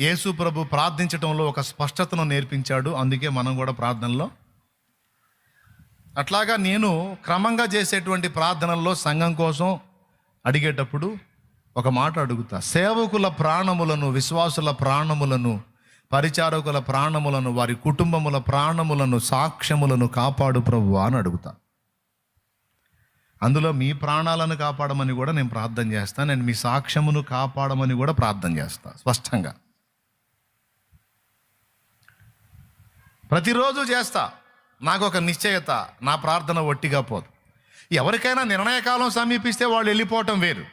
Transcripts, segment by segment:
యేసు ప్రభు ప్రార్థించటంలో ఒక స్పష్టతను నేర్పించాడు. అందుకే మనం కూడా ప్రార్థనలో. అట్లాగా నేను క్రమంగా చేసేటువంటి ప్రార్థనల్లో సంఘం కోసం అడిగేటప్పుడు ఒక మాట అడుగుతా. సేవకుల ప్రాణములను విశ్వాసుల ప్రాణములను పరిచారకుల ప్రాణములను వారి కుటుంబముల ప్రాణములను సాక్ష్యములను కాపాడు ప్రభు అని అడుగుతా. అందులో మీ ప్రాణాలను కాపాడమని కూడా నేను ప్రార్థన చేస్తాను నేను మీ సాక్ష్యమును కాపాడమని కూడా ప్రార్థన చేస్తాను స్పష్టంగా. ప్రతిరోజు చేస్తా. నాకు ఒక నిశ్చయత నా ప్రార్థన ఒట్టిగా పోదు. ఎవరికైనా నిర్ణయకాలం సమీపిస్తే వాళ్ళు వెళ్ళిపోవటం వేరు.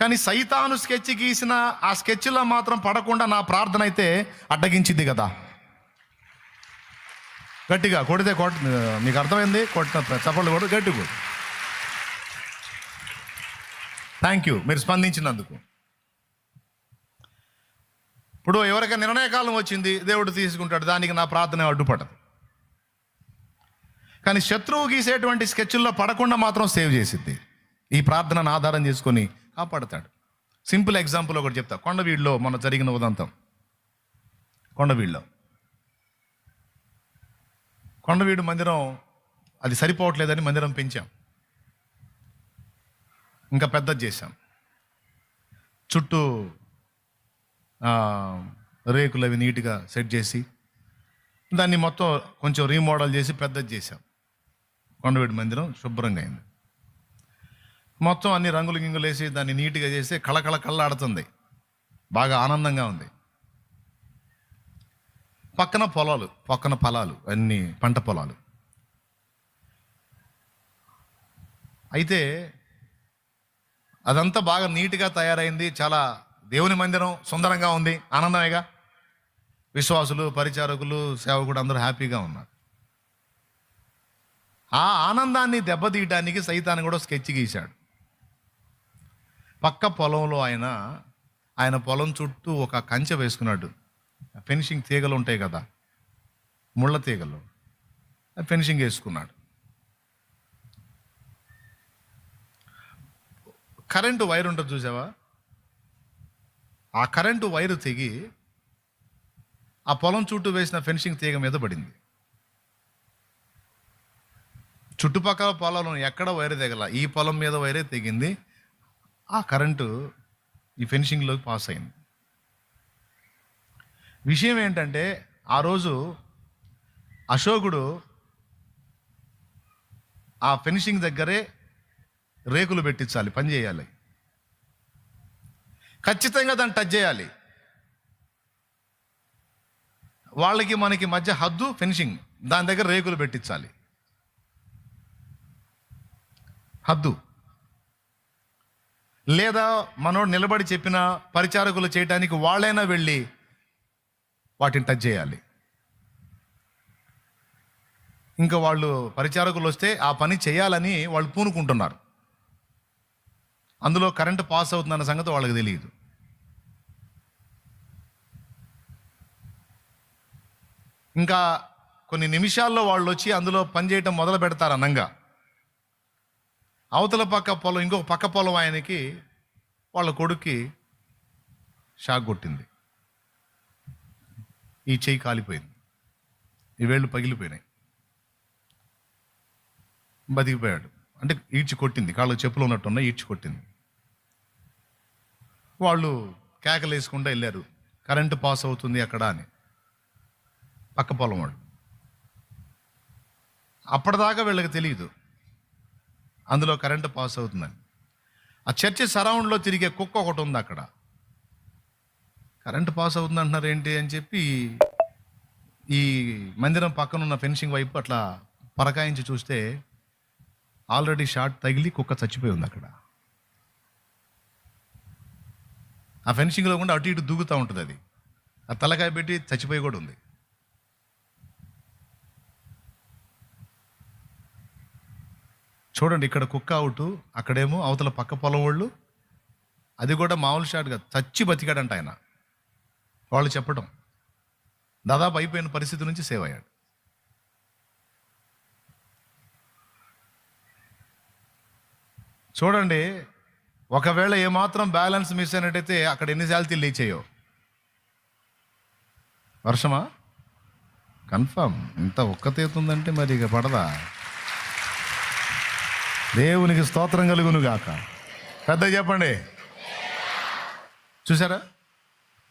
కానీ సైతాను స్కెచ్ గీసిన ఆ స్కెచ్లో మాత్రం పడకుండా నా ప్రార్థన అయితే అడ్డగించింది కదా. గట్టిగా కొడితే కొట్ మీకు అర్థమైంది? కొట్టిన చప్పట్లు కూడా గట్టి కొడు. థ్యాంక్ యూ మీరు స్పందించినందుకు. ఇప్పుడు ఎవరికైనా నిర్ణయకాలం వచ్చింది దేవుడు తీసుకుంటాడు దానికి నా ప్రార్థన అడ్డుపడదు. కానీ శత్రువు గీసేటువంటి స్కెచ్ల్లో పడకుండా మాత్రం సేవ్ చేసిద్ది. ఈ ప్రార్థనను ఆధారం చేసుకొని కాపాడతాడు. సింపుల్ ఎగ్జాంపుల్ ఒకటి చెప్తా. కొండవీడులో మొన్న జరిగిన ఉదంతం. కొండవీడులో. కొండవీడు మందిరం అది సరిపోవట్లేదని మందిరం పెంచాం. ఇంకా పెద్దది చేశాం. చుట్టూ రేకులు అవి నీట్గా సెట్ చేసి దాన్ని మొత్తం కొంచెం రీమోడల్ చేసి పెద్దది చేశాం. కొండవేడి మందిరం శుభ్రంగా అయింది. మొత్తం అన్ని రంగులు గింగులు వేసి దాన్ని నీట్గా చేసి కళకళ కళ్ళాడుతుంది. బాగా ఆనందంగా ఉంది. పక్కన పొలాలు పక్కన పొలాలు అన్ని పంట పొలాలు. అయితే అదంతా బాగా నీట్గా తయారైంది. చాలా దేవుని మందిరం సుందరంగా ఉంది. ఆనందమేగా? విశ్వాసులు పరిచారకులు సేవకుడు అందరూ హ్యాపీగా ఉన్నారు. ఆ ఆనందాన్ని దెబ్బతీయటానికి సైతాన్ని కూడా స్కెచ్ గీశాడు. పక్క పొలంలో ఆయన ఆయన పొలం చుట్టూ ఒక కంచె వేసుకున్నాడు. ఫినిషింగ్ తీగలు ఉంటాయి కదా? ముళ్ళ తీగలు. ఫినిషింగ్ వేసుకున్నాడు. కరెంటు వైర్ ఉంటుంది చూసావా? ఆ కరెంటు వైరు తెగి ఆ పొలం చుట్టూ వేసిన ఫెన్సింగ్ తీగ మీద పడింది. చుట్టుపక్కల పొలంలో ఎక్కడ వైరు తెగల ఈ పొలం మీద వైరే తెగింది. ఆ కరెంటు ఈ ఫెన్సింగ్లోకి పాస్ అయింది. విషయం ఏంటంటే ఆ రోజు అశోకుడు ఆ ఫినిషింగ్ దగ్గరే రేకులు పెట్టించాలి పని చేయాలి. ఖచ్చితంగా దాన్ని టచ్ చేయాలి. వాళ్ళకి మనకి మధ్య హద్దు ఫినిషింగ్ దాని దగ్గర రేకులు పెట్టించాలి. హద్దు. లేదా మనోడు నిలబడి చెప్పిన పరిచారకులు చేయడానికి వాళ్ళైనా వెళ్ళి వాటిని టచ్ చేయాలి. ఇంకా వాళ్ళు పరిచారకులు వస్తే ఆ పని చేయాలని వాళ్ళు పూనుకుంటున్నారు. అందులో కరెంటు పాస్ అవుతుందన్న సంగతి వాళ్ళకి తెలియదు. ఇంకా కొన్ని నిమిషాల్లో వాళ్ళు వచ్చి అందులో పనిచేయటం మొదలు పెడతారు అనంగా అవతల పక్క పొలం ఇంకొక పక్క పొలం ఆయనకి వాళ్ళ కొడుక్కి షాక్ కొట్టింది. ఈ చెయ్యి కాలిపోయింది. ఈ వేళ్ళు పగిలిపోయినాయి. బతికిపోయాడు. అంటే ఈడ్చి కొట్టింది. కాళ్ళు చెప్పులు ఉన్నట్టున్నా ఈడ్చి కొట్టింది. వాళ్ళు కేకలు వేసుకుంటూ వెళ్ళారు. కరెంటు పాస్ అవుతుంది అక్కడ అని. పక్క పొలం వాడు అప్పటిదాకా వీళ్ళకి తెలియదు. అందులో కరెంటు పాస్ అవుతుందని. ఆ చర్చి సరౌండ్లో తిరిగే కుక్క ఒకటి ఉంది అక్కడ. కరెంటు పాస్ అవుతుంది అంటున్నారు ఏంటి అని చెప్పి ఈ మందిరం పక్కన ఉన్న ఫెన్సింగ్ వైపు అట్లా పరకాయించి చూస్తే ఆల్రెడీ షార్ట్ తగిలి కుక్క చచ్చిపోయి ఉంది అక్కడ. ఆ ఫెన్సింగ్లో కూడా అటు ఇటు దూకుతూ ఉంటుంది అది. ఆ తలకాయ పెట్టి చచ్చిపోయి కూడా ఉంది. చూడండి ఇక్కడ కుక్క అవుట్ అక్కడేమో అవతల పక్క పొలం వాళ్ళు అది కూడా మామూలు షాట్గా చచ్చి బతికాడంట ఆయన. వాళ్ళు చెప్పడం దాదాపు అయిపోయిన పరిస్థితి నుంచి సేవ్ అయ్యాడు. చూడండి ఒకవేళ ఏమాత్రం బ్యాలెన్స్ మిస్ అయినట్టయితే అక్కడ ఎన్నిసార్లు లేచాయో వర్షమా? కన్ఫామ్. ఇంత ఒక్కతేతుందంటే మరి ఇక పడదా? దేవునికి స్తోత్రం కలుగును గాక పెద్ద చెప్పండి. చూసారా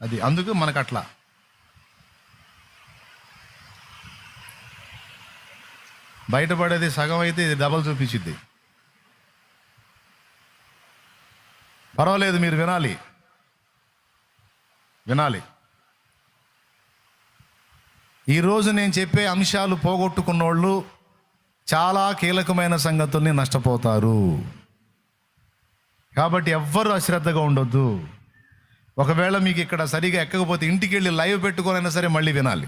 అది అందుకు మనకు అట్లా బయటపడేది సగం అయితే ఇది డబల్ చూపించింది పర్వాలేదు మీరు వినాలి. వినాలి. ఈరోజు నేను చెప్పే అంశాలు పోగొట్టుకున్నోళ్ళు చాలా కీలకమైన సంగతుల్ని నష్టపోతారు. కాబట్టి ఎవ్వరు అశ్రద్ధగా ఉండొద్దు. ఒకవేళ మీకు ఇక్కడ సరిగా ఎక్కకపోతే ఇంటికి వెళ్ళి లైవ్ పెట్టుకోనైనా సరే మళ్ళీ వినాలి.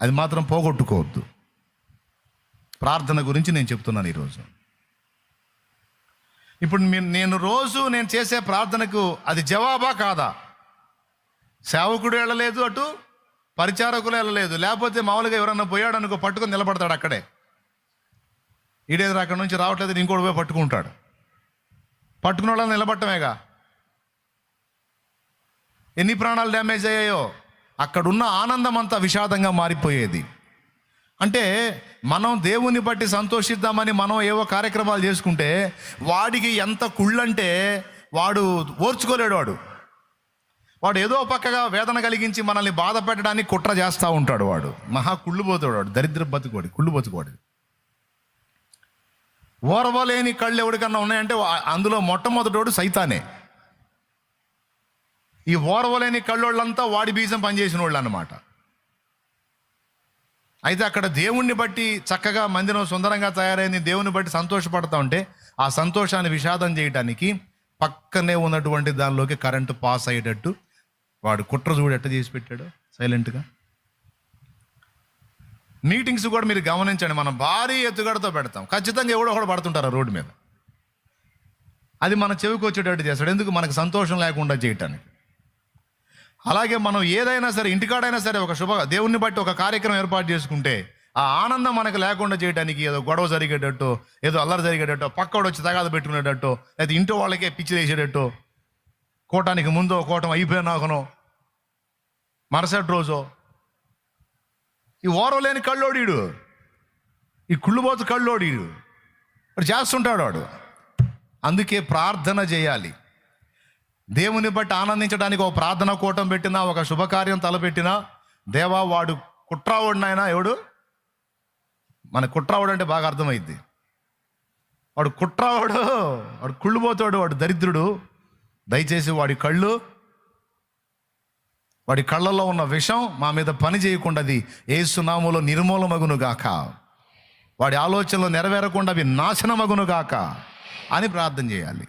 అది మాత్రం పోగొట్టుకోవద్దు. ప్రార్థన గురించి నేను చెప్తున్నాను ఈరోజు ఇప్పుడు మీ- నేను రోజు నేను చేసే ప్రార్థనకు అది జవాబా కాదా? సేవకుడు వెళ్ళలేదు అటు పరిచారకులు వెళ్ళలేదు. లేకపోతే మామూలుగా ఎవరన్నా పోయాడు అనుకో పట్టుకొని నిలబడతాడు అక్కడే. ఈడేది అక్కడి నుంచి రావట్లేదు ఇంకోటి పోయి పట్టుకుంటాడు. పట్టుకున్న వాళ్ళని నిలబట్టమేగా ఎన్ని ప్రాణాలు డ్యామేజ్ అయ్యాయో? అక్కడున్న ఆనందం అంతా విషాదంగా మారిపోయేది. అంటే మనం దేవుని బట్టి సంతోషిద్దామని మనం ఏవో కార్యక్రమాలు చేసుకుంటే వాడికి ఎంత కుళ్ళంటే వాడు ఓర్చుకోలేడు వాడు. వాడు ఏదో పక్కగా వేదన కలిగించి మనల్ని బాధ పెట్టడానికి కుట్ర చేస్తూ ఉంటాడు వాడు. మహా కుళ్ళుపోతాడు వాడు. దరిద్ర బతుకోడు కుళ్ళు బతుకోడు ఓర్వలేని కళ్ళు ఎవడికన్నా ఉన్నాయంటే అందులో అందులో మొట్టమొదటోడు సైతానే. ఈ ఓర్వలేని కళ్ళోళ్ళంతా వాడి బీజం పనిచేసిన వాళ్ళు అనమాట అయితే అక్కడ దేవుణ్ణి బట్టి చక్కగా మందిరం సుందరంగా తయారైంది. దేవుని బట్టి సంతోషపడతా ఉంటే ఆ సంతోషాన్ని విషాదం చేయడానికి పక్కనే ఉన్నటువంటి దానిలోకి కరెంటు పాస్ అయ్యేటట్టు వాడు కుట్ర చూడు ఎట్ట చేసి పెట్టాడు సైలెంట్గా. మీటింగ్స్ కూడా మీరు గమనించండి. మనం భారీ ఎత్తుగడతో పెడతాం. ఖచ్చితంగా ఎవడో ఒకడు పడుతుంటారు రోడ్డు మీద. అది మన చెవికి వచ్చేటట్టు చేస్తాడు. ఎందుకు? మనకు సంతోషం లేకుండా చేయటానికి. అలాగే మనం ఏదైనా సరే ఇంటికాడైనా సరే ఒక శుభ దేవుణ్ణి బట్టి ఒక కార్యక్రమం ఏర్పాటు చేసుకుంటే ఆ ఆనందం మనకు లేకుండా చేయడానికి ఏదో గొడవ జరిగేటట్టు ఏదో అల్లరి జరిగేటట్టు పక్కవాడు వచ్చి తగాద పెట్టుకునేటట్టు లేదా ఇంటి వాళ్ళకే పిచ్చి వేసేటట్టు కోటానికి ముందో కోటం అయిపోయినాకనో మరుసటి రోజో ఈ ఓరలేని కళ్ళోడీడు ఈ కుళ్ళుబోతు కళ్ళోడీడు వాడు చేస్తుంటాడు వాడు. అందుకే ప్రార్థన చేయాలి. దేవుని బట్టి ఆనందించడానికి ఒక ప్రార్థన కూటం పెట్టినా ఒక శుభకార్యం తలపెట్టినా దేవా వాడు కుట్రావుడినైనా ఎవడు? మన కుట్రావుడు అంటే బాగా అర్థమైద్ది. వాడు కుట్రావాడు వాడు కుళ్ళుపోతాడు వాడు దరిద్రుడు. దయచేసి వాడి కళ్ళు వాడి కళ్ళల్లో ఉన్న విషం మా మీద పని చేయకుండా అది ఏసునామలో నిర్మూలమగును గాక. వాడి ఆలోచనలు నెరవేరకుండా అవి నాశనమగును గాక అని ప్రార్థన చేయాలి.